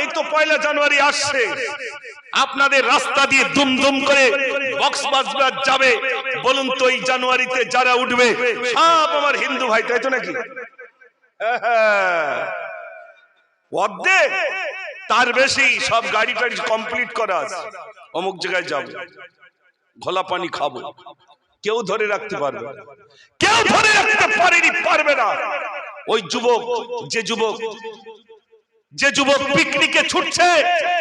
এই তো পয়লা জানুয়ারি আসছে। আপনাদের রাস্তা দিয়ে দুমদুম করে বক্স বাজবার যাবে। বলুন তো এই জানুয়ারিতে যারা উঠবে, সব আমার হিন্দু ভাই, তাই তো নাকি? হ্যাঁ। তার বেশি সব গাড়ি টাড়ি কমপ্লিট করা আছে। অমুক জায়গায় যাব। ঘোলা পানি খাব। কেউ ধরে রাখতে পারবে। কেউ ধরে রাখতে পারেনি, পারবে না। ওই যুবক, যে যুবক যে যুবক পিকনিকে ছুটছে,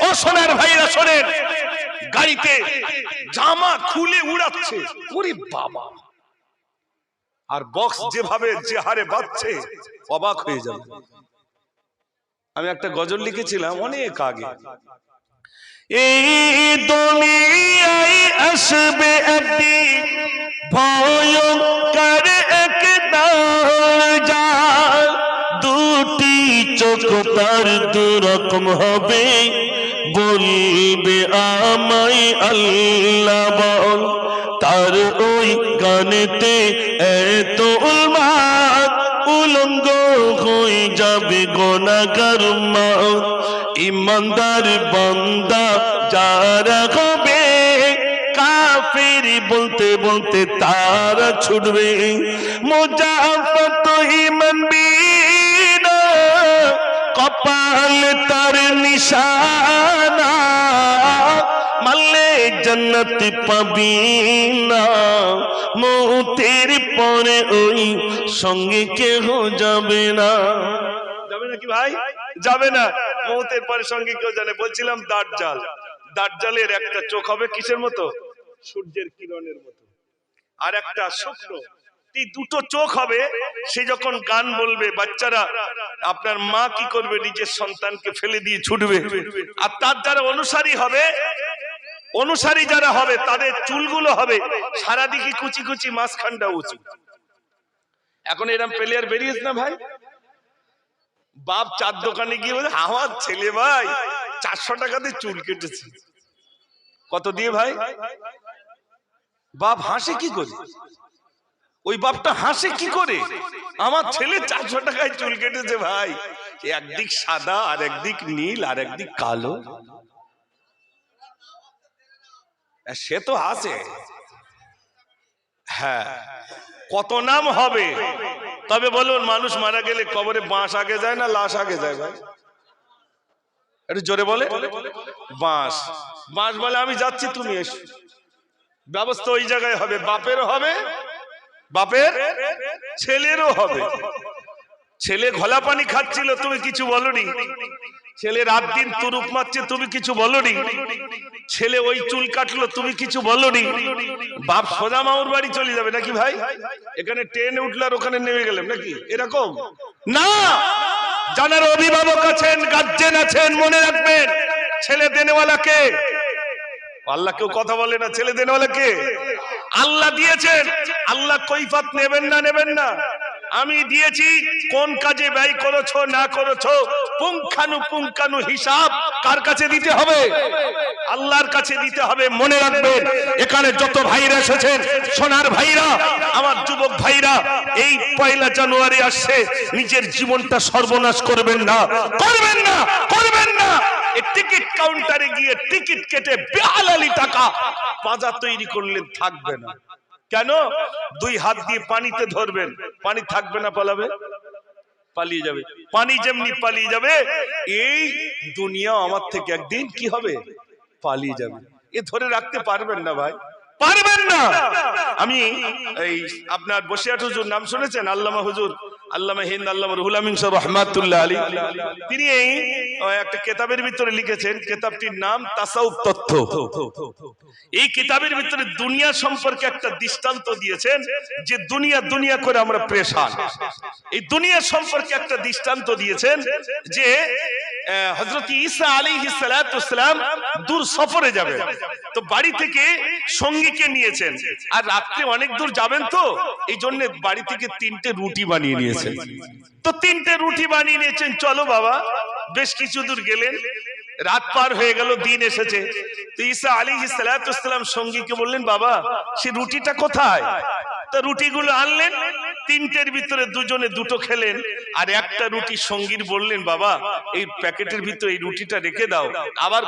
ও সোনার ভাইরা শোনেন, গাড়িতে জামা খুলে উড়াচ্ছে। ওরে বাবা। আর বক্স যেভাবে যে হারে বাজছে অবাক হয়ে যাবে। আমি একটা গজল লিখেছিলাম অনেক আগে। এই দুনিয়ায় আসবে ভয়ঙ্কর চোখ তার দুরকম হবে। বলবে আমায় আল্লাহ বল, তার ওই গানেতে এত উলমাদ উলঙ্গ হয়ে যাবে গোনাগার মা। ইমানদার বান্দা যারা হবে, কাফের বলতে বলতে তারা ছুটবে। মোজাফত ইমান কপাল তার নিশানা মারলে জন্নত পাবি না। মৌতের পরে ওই সঙ্গে কেহ যাবে না। যাবে নাকি ভাই? যাবে না। মৌতের পরে সঙ্গে কেউ জানে বলছিলাম দাঁত জাল দাঁত জালের একটা চোখ হবে কিসের মতো? সূর্যের কিরণের মতো। আর একটা এই দুটো চোখ হবে, সে যখন গান বলবে, বাচ্চারা, আপনার মা কি করবে, নিজের সন্তানকে ফেলে দিয়ে ছুটবে। আর তার যারা অনুসারী হবে, অনুসারী যারা হবে, তাদের চুলগুলো হবে, সারাদিকে কুচি কুচি মাঝখানটা উঁচু। এখন এরম প্লেয়ার বেরিয়েছে না ভাই? বাপ চার দোকানে গিয়ে বলে, আমার ছেলে ভাই, চারশো টাকাতে চুল কেটেছে। কত দিয়ে ভাই? বাপ হাসে কি করে? ওই বাপটা হাসে কি করে? আমার ছেলে চারশো টাকায় চুল কেটেছে ভাই। একদিক সাদা আর একদিক নীল আর একদিক কালো। সে তো হাসে। হ্যাঁ কত নাম হবে? তবে বলুন মানুষ মারা গেলে কবরে বাঁশ আগে যায় না লাশ আগে যায় ভাই? একটু জোরে বলে। বাঁশ। বাঁশ বলে আমি যাচ্ছি তুমি এসো। ব্যবস্থা ওই জায়গায় হবে বাপেরও হবে বাপের ছেলেরও হবে। ছেলে ঘোলা পানি খাচ্ছিল, তুমি কিছু বলনি। ছেলে রাত দিন তুরুপ মারছে, তুমি কিছু বলনি। ছেলে ওই চুল কাটলো, তুমি কিছু বলনি। বাপ সোজা মামুর বাড়ি চলে যাবে নাকি ভাই? এখানে ট্রেনে উঠলে আর ওখানে নেমে গেলেন নাকি? এরকম? না! জানার অভিভাবক আছেন গার্জেন আছেন, মনে রাখবেন, ছেলে দেনেওয়ালা কে আল্লাহ কেউ কথা বলে না, ছেলে দেন আল্লাহ দিয়েছেন। আল্লাহ কৈফাত নেবেন না নেবেন না। আমি দিয়েছি, কোন কাজে ব্যয় করেছ, না করেছ, পুঙ্খানু পুঙ্খানু হিসাব কার কাছে দিতে হবে? আল্লাহর কাছে দিতে হবে, মনে রাখবেন, এখানে যত ভাইরা এসেছেন, সোনার ভাইরা, আমার যুবক ভাইরা, এই পয়লা জানুয়ারি আসছে, নিজের জীবনটা সর্বনাশ করবেন না করবেন না করবেন না। টিকিট কাউন্টারে গিয়ে টিকিট কেটে বেহালালি টাকা পাজা তৈরি করলে থাকবে না। কেন? দুই হাত দিয়ে পানিতে ধরবেন। পানি থাকবে না পালাবে? পালিয়ে যাবে। পানি যেমনি পালিয়ে যাবে, এই দুনিয়া আমার থেকে একদিন কি হবে? পালিয়ে যাবে। এ ধরে রাখতে পারবেন না ভাই। পারবেন না! আমি এই আপনার বসিয়াট হুজুর নাম শুনেছেন? আল্লামা হুজুর। হিন্দ নাম তথ্য। এই কিতাবের ভিতরে দুনিয়া সম্পর্কে একটা দৃষ্টান্ত দিয়েছেন, যে দুনিয়া দুনিয়া করে আমরা প্রেশান। এই দুনিয়া সম্পর্কে একটা দৃষ্টান্ত দিয়েছেন, যে হজরত ঈসা আলী সালাম দূর সফরে যাবেন তো বাড়ি থেকে সঙ্গীকে নিয়েছেন। আর রাত্রে অনেক দূর যাবেন তো এই জন্য বাড়ি থেকে তিনটে রুটি বানিয়ে নিয়েছেন। তো তিনটে রুটি বানিয়ে নিয়েছেন, চলো বাবা, বেশ কিছু দূর গেলেন। রাত পার হয়ে গেল, দিন এসেছে। তো ঈসা আলী সালাম সঙ্গীকে বললেন, বাবা, সে রুটিটা কোথায়? তো রুটিগুলো আনলেন, তিনটের ভিতরে দুজনে দুটো খেলেন, আর একটা রুটি সঙ্গীর বললেন, বাবা, এই প্যাকেটের ভিতরে এই রুটিটা রেখে দাও। আবার